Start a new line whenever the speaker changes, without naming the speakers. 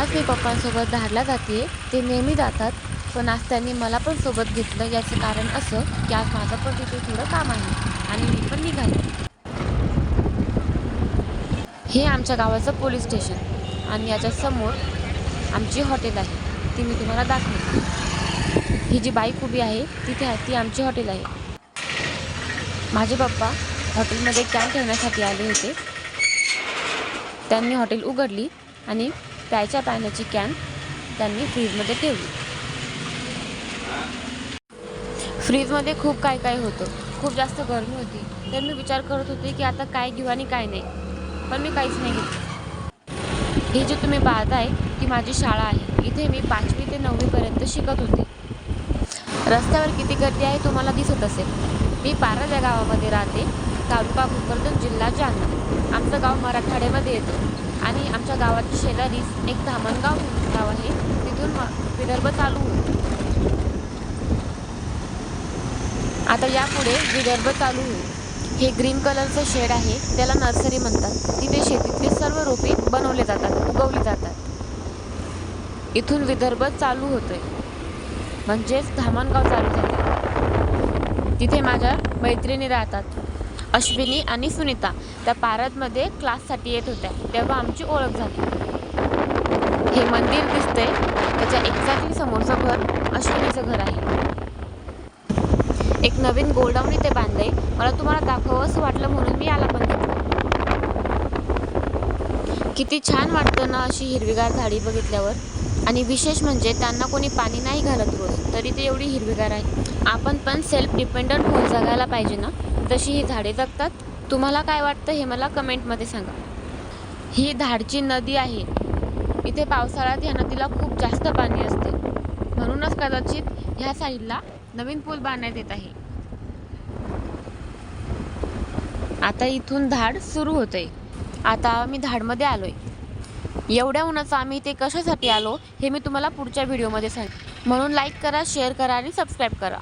आज मी पप्पांसोबत धाडला जाते ते नेहमी जातात पण आज त्यांनी मला पण सोबत घेतलं याचं कारण असं की आज माझं पण तिथे थोडं काम आहे आणि मी पण निघाले. हे आमच्या गावाचं पोलीस स्टेशन आणि याच्या समोर आमची हॉटेल आहे. ती मी तुम्हाला दाखवते ही जी बाईक उभी आहे तिथे आहे ती आमची हॉटेल आहे. माझे पप्पा हॉटेलमध्ये कॅन ठेवण्यासाठी आले होते. त्यांनी हॉटेल उघडली आणि प्यायच्या पाण्याची कॅन त्यांनी फ्रीजमध्ये ठेवली. फ्रीजमध्ये खूप काय काय होतं. खूप जास्त गरमी होती. तर मी विचार करत होते की आता काय घेऊ आणि काय नाही. पण मी काहीच नाही घेतलं. ही जी तुम्ही पाहताय ती माझी शाळा आहे. इथे मी पाचवी ते नववीपर्यंत शिकत होते. रस्त्यावर किती गर्दी आहे तुम्हाला दिसत असेल. मी पारज या गावामध्ये राहते. तालुका भोकरदन जिल्हा जालना. आमचं गाव मराठवाड्यामध्ये येतं. आणि आमच्या गावाच्या शेजारीच एक धामणगाव गाव आहे. तिथून विदर्भ चालू होतो आता यापुढे विदर्भ चालू होईल. हे ग्रीन कलरचं शेड आहे. त्याला नर्सरी म्हणतात. तिथे शेतीतले सर्व रोपे बनवले जातात उगवली जातात. इथून विदर्भ चालू होतोय. म्हणजेच धामणगाव चालू झाले तिथे माझ्या मैत्रिणी राहतात. अश्विनी आणि सुनीता त्या पारदमध्ये क्लाससाठी येत होत्या. तेव्हा आमची ओळख झाली. हे मंदिर दिसतंय. त्याच्या एक्झॅक्टली समोरचं घर अश्विनीचं घर आहे. एक नवीन गोडाऊन इथे बांधलंय. मला तुम्हाला दाखवावं असं वाटलं म्हणून मी आला पण घेतलं किती छान वाटतं ना अशी हिरवीगार झाडी बघितल्यावर. आणि विशेष म्हणजे त्यांना कोणी पाणी नाही घालत रोज तरी ते एवढी हिरवीगार आहे. आपण पण सेल्फ डिपेंडंट होऊन जगायला पाहिजे ना? तशी ही झाडे जगतात तुम्हाला काय वाटतं हे मला कमेंटमध्ये सांगा. ही धाडची नदी आहे. इथे पावसाळ्यात ह्या नदीला खूप जास्त पाणी असते. म्हणूनच कदाचित ह्या साईडला नवीन पूल बांधण्यात येत आहे. आता इथून धाड सुरू होते आता मी धाडमध्ये आलो आहे एवढ्या उन्हाचं आम्ही इथे कशासाठी आलो हे मी तुम्हाला पुढच्या व्हिडिओमध्ये सांग म्हणून लाईक करा शेअर करा आणि सबस्क्राईब करा.